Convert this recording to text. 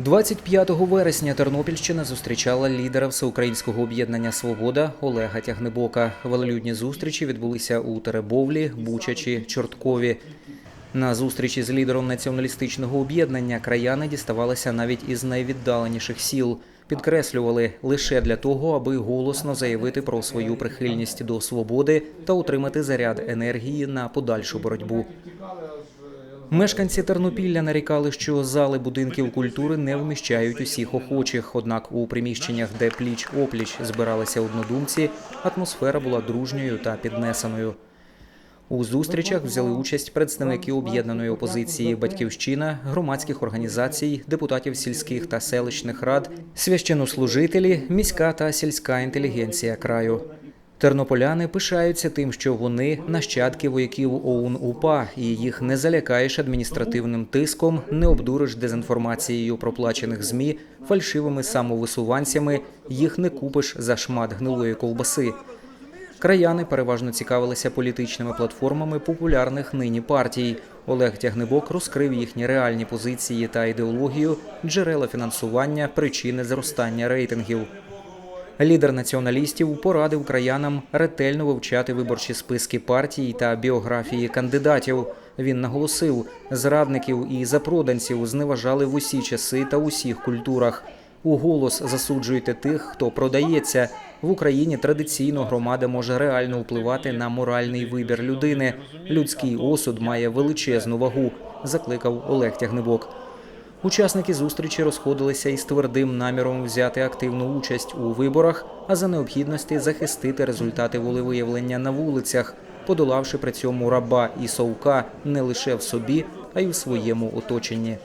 25 вересня Тернопільщина зустрічала лідера всеукраїнського об'єднання Свобода Олега Тягнебока. Велолюдні зустрічі відбулися у Теребовлі, Бучачі, Чорткові. На зустрічі з лідером націоналістичного об'єднання краяни діставалися навіть із найвіддаленіших сіл. Підкреслювали лише для того, аби голосно заявити про свою прихильність до свободи та отримати заряд енергії на подальшу боротьбу. Мешканці Тернопілля нарікали, що зали будинків культури не вміщають усіх охочих. Однак у приміщеннях, де пліч опліч збиралися однодумці, атмосфера була дружньою та піднесеною. У зустрічах взяли участь представники об'єднаної опозиції Батьківщина, громадських організацій, депутатів сільських та селищних рад, священнослужителі, міська та сільська інтелігенція краю. Тернополяни пишаються тим, що вони нащадки вояків ОУН УПА, і їх не залякаєш адміністративним тиском, не обдуриш дезінформацією проплачених змі, фальшивими самовисуванцями, їх не купиш за шмат гнилої ковбаси. Краяни переважно цікавилися політичними платформами популярних нині партій. Олег Тягнебок розкрив їхні реальні позиції та ідеологію, джерела фінансування, причини зростання рейтингів. Лідер націоналістів порадив краянам ретельно вивчати виборчі списки партій та біографії кандидатів. Він наголосив, зрадників і запроданців зневажали в усі часи та усіх культурах. У голос засуджуйте тих, хто продається. В Україні традиційно громада може реально впливати на моральний вибір людини. Людський осуд має величезну вагу, закликав Олег Тягнебок. Учасники зустрічі розходилися із твердим наміром взяти активну участь у виборах, а за необхідності захистити результати волевиявлення на вулицях, подолавши при цьому раба і совка не лише в собі, а й у своєму оточенні.